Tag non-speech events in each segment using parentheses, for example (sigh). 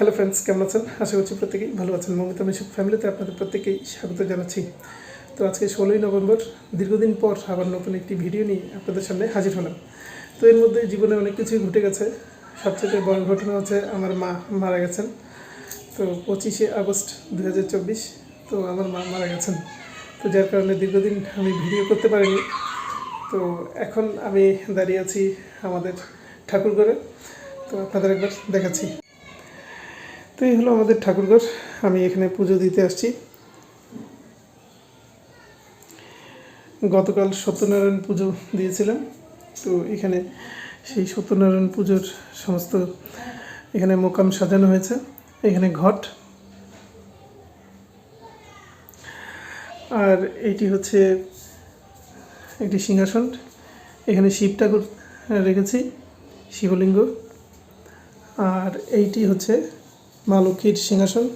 Hello friends কেমন আছেন? আশা করছি প্রত্যেকেই ভালো আছেন। মমিতা মিশুক ফ্যামিলিতে আপনাদের প্রত্যেকেই স্বাগত জানাচ্ছি। তো আজকে ষোলোই নভেম্বর, দীর্ঘদিন পর আবার নতুন একটি ভিডিও নিয়ে আপনাদের সামনে হাজির হলাম। তো এর মধ্যে জীবনে অনেক কিছুই ঘটে গেছে। সবচেয়ে বড় ঘটনা হচ্ছে আমার মা মারা গেছেন। তো পঁচিশে আগস্ট দু হাজার চব্বিশ, তো আমার মা মারা গেছেন। তো যার কারণে দীর্ঘদিন আমি ভিডিও করতে পারিনি। তো এখন আমি দাঁড়িয়ে আছি আমাদের ঠাকুরঘরে। তো আপনাদের একবার দেখাচ্ছি। তো এই হলো আমাদের ঠাকুরঘর। আমি এখানে পুজো দিতে আসছি। গতকাল সত্যনারায়ণ পুজো দিয়েছিলাম। তো এখানে সেই সত্যনারায়ণ পুজোর সমস্ত এখানে মোকাম সাজানো হয়েছে। এখানে ঘট। আর এইটি হচ্ছে একটি সিংহাসন। এখানে শিব ঠাকুর রেখেছি, শিবলিঙ্গ। আর এইটি হচ্ছে মা লক্ষ্মীর সিংহাসন।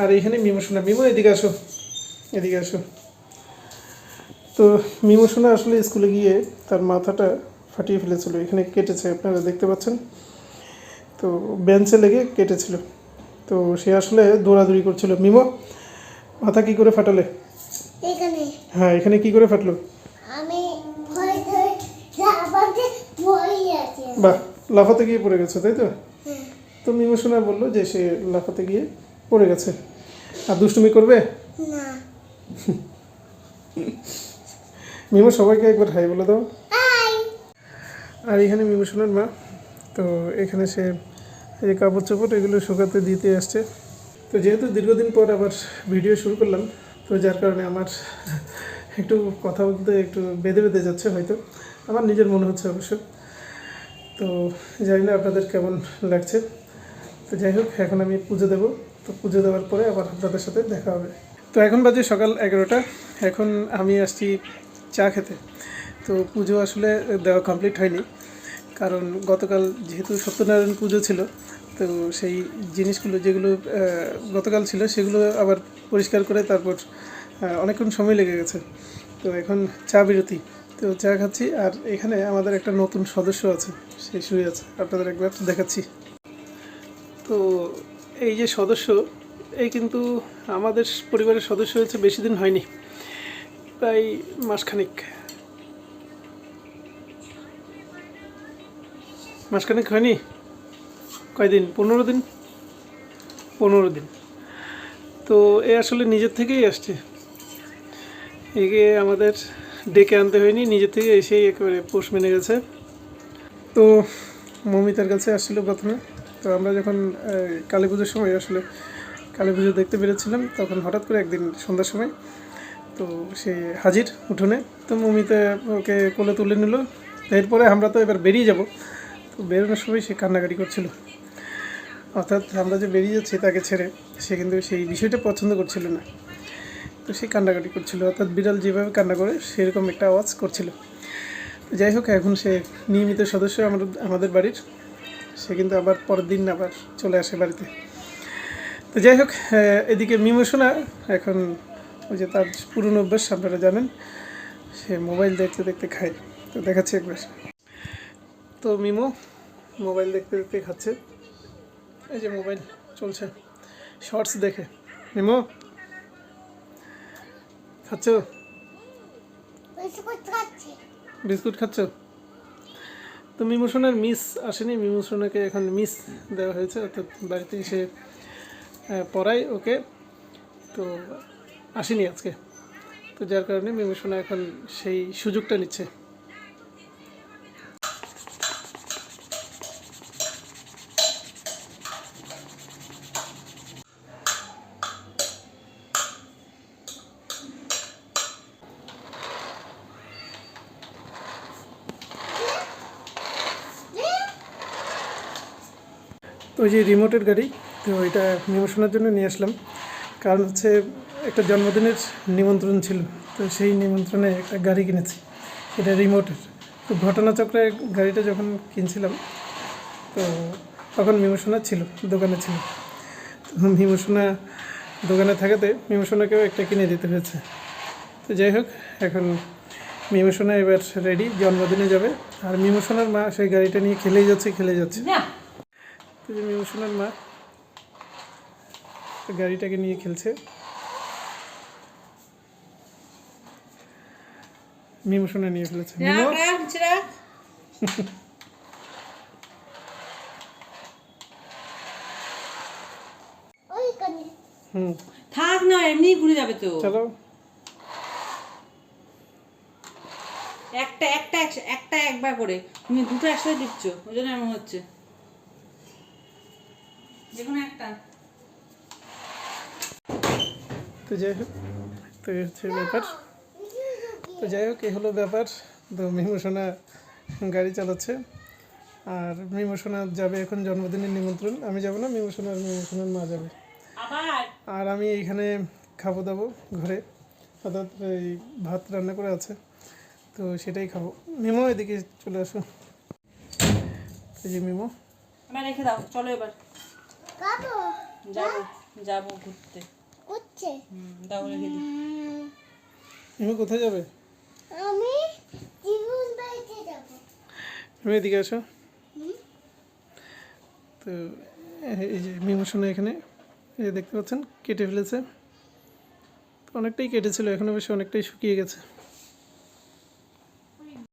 আর এখানে মিমোসোনা মিমো এদিকে আসো। এদিকে আসো। তো মিমোসোনা আসলে স্কুলে গিয়ে তার মাথাটা ফাটিয়ে ফেলেছিল। এখানে কেটেছে আপনারা দেখতে পাচ্ছেন। তো বেঞ্চে লেগে কেটেছিল। তো সে আসলে দৌড়াদৌড়ি করছিল। মিমো মাথা কি করে ফাটালে? এখানে। হ্যাঁ এখানে কি করে ফাটলো? আমি ভয় ধরে বাহ। লাফাতে গিয়ে পড়ে গেছে তাই তো। তো মিমোসোনা বলল যে সে লাফাতে গিয়ে পড়ে গেছে। আর দুষ্টুমি করবে? না। (laughs) মিমো সবাইকে একবার হাই বলে দাও। আর এখানে মিমোসোনার মা। তো এখানে সে এই যে কাপড় চোপড় এগুলো শুকাতে দিতে আসছে। তো যেহেতু দীর্ঘদিন পর আবার ভিডিও শুরু করলাম তো যার কারণে আমার (laughs) একটু কথা বলতে একটু বেঁধে বেঁধে যাচ্ছে হয়তো। আমার নিজের মনে হচ্ছে অবশ্য। তো জানি না আপনাদের কেমন লাগছে। তো যাই হোক, এখন আমি পুজো দেবো। তো পুজো দেওয়ার পরে আবার আপনাদের সাথে দেখা হবে। তো এখন বাজে সকাল এগারোটা। এখন আমি আসছি চা খেতে। তো পুজো আসলে দেওয়া কমপ্লিট হয়নি। কারণ গতকাল যেহেতু সত্যনারায়ণ পুজো ছিল, তো সেই জিনিসগুলো যেগুলো গতকাল ছিল সেগুলো আবার পরিষ্কার করে তারপর অনেকক্ষণ সময় লেগে গেছে। তো এখন চা বিরতি। তো চা খাচ্ছি, আর এখানে আমাদের একটা নতুন সদস্য আছে, সে শুয়ে আছে। আপনাদের একবার দেখাচ্ছি। তো এই যে সদস্য, এই কিন্তু আমাদের পরিবারের সদস্য হয়েছে, বেশি দিন হয়নি। প্রায় মাসখানিক। মাসখানেক হয়নি? কয়দিন? পনেরো দিন? পনেরো দিন। তো এ আসলে নিজের থেকেই আসছে। একে আমাদের ডেকে আনতে হয়নি, নিজে থেকে এসেই একেবারে পোষ মেনে গেছে। তো মমিতার কাছে আসছিল প্রথমে। তো আমরা যখন কালী পুজোর সময় আসলে কালী পুজো দেখতে বেরোচ্ছিলাম, তখন হঠাৎ করে একদিন সন্ধ্যার সময়, তো সে হাজির উঠোনে। তো মমিতা ওকে কোলে তুলে নিল। এরপরে আমরা তো এবার বেরিয়ে যাব। তো বেরোনোর সময় সে কান্নাকাটি করছিল। অর্থাৎ আমরা যে বেরিয়ে যাচ্ছি তাকে ছেড়ে, সে কিন্তু সেই বিষয়টা পছন্দ করছিল না। তো সে কান্নাকাটি করছিল। অর্থাৎ বিড়াল যেভাবে কান্না করে, সেরকম একটা আওয়াজ করছিল। তো যাই হোক, এখন সে নিয়মিত সদস্য আমাদের আমাদের বাড়ির। সে কিন্তু আবার পরের দিন আবার চলে আসে বাড়িতে। তো যাই হোক এদিকে মিমোশোনা এখন ওই যে তার পুরনো অভ্যাস, আপনারা জানেন, সে মোবাইল দেখতে দেখতে খায়। তো দেখাচ্ছি একবার। তো মিমো, মোবাইল দেখতে দেখতে খাচ্ছে। এই যে মোবাইল চলছে, শর্টস দেখে। মিমো? খাচ্ছ? বিস্কুট খাচ্ছো। তো মিমোশনের মিস আসেনি মিমোশনাকে এখন মিস দেওয়া হয়েছে অর্থাৎ বাড়িতে এসে পড়াই ওকে। তো আসেনি আজকে। তো যার কারণে মিমোশনা এখন সেই সুযোগটা নিচ্ছে তো ওই যে রিমোটের গাড়ি, তো এটা নিমন্ত্রণের জন্য নিয়ে আসলাম। কারণ হচ্ছে একটা জন্মদিনের নিমন্ত্রণ ছিল, তো সেই নিমন্ত্রণে একটা গাড়ি কিনেছি। এটা রিমোটের। তো ঘটনাচক্রে গাড়িটা যখন কিনছিলাম, তো তখন মিমোশোনা ছিল, দোকানে ছিল। তো মিমোশোনা দোকানে থাকাতে মিমোশোনাকেও একটা কিনে দিতে হয়েছে। তো যাই হোক, এখন মিমোশোনা এবার রেডি জন্মদিনে যাবে। আর মিমোশোনার মা সেই গাড়িটা নিয়ে খেলেই যাচ্ছে খেলে যাচ্ছে। যে মিমোশোনার মা গাড়িটাকে নিয়ে খেলছে। নিয়ে ফেলেছে। মিমো? রাখ ওইখানে হুম। থাক না এমনি ঘুরে যাবে তো। চলো। একটা একটা একটা একবার করে। তুমি দুটো একসাথে দিচ্ছ ওই জন্য এমন হচ্ছে। যে কোনো একটা। তো যাই হোক তো হচ্ছে ব্যাপার। তো যাই হোক এই হলো ব্যাপার। তো মিমোশোনা গাড়ি চালাচ্ছে। আর মিমোশোনা যাবে এখন জন্মদিনের নিমন্ত্রণ। আমি যাব না মিমোশোনা আর মিমোশোনার মা যাবে। আর আমি এইখানে খাব দাবো ঘরে। অর্থাৎ এই ভাত রান্না করে আছে। তো সেটাই খাব। মিমো এদিকে চলে আসো। এই যে মিমো। রেখে দাও চলো এবার। যাব। যাব ঘুরতে। করছে হুম দাও রেখে দিই। মিমো কোথায় যাবে? আমি জীবন বাড়িতে যাব। তুমি এদিকে আসো তো এই- এই যে মিমোশোনা এখানে এই দেখতে পাচ্ছেন কেটে ফেলেছে। অনেকটাই কেটেছিল এখন অবশ্য অনেকটাই শুকিয়ে গেছে।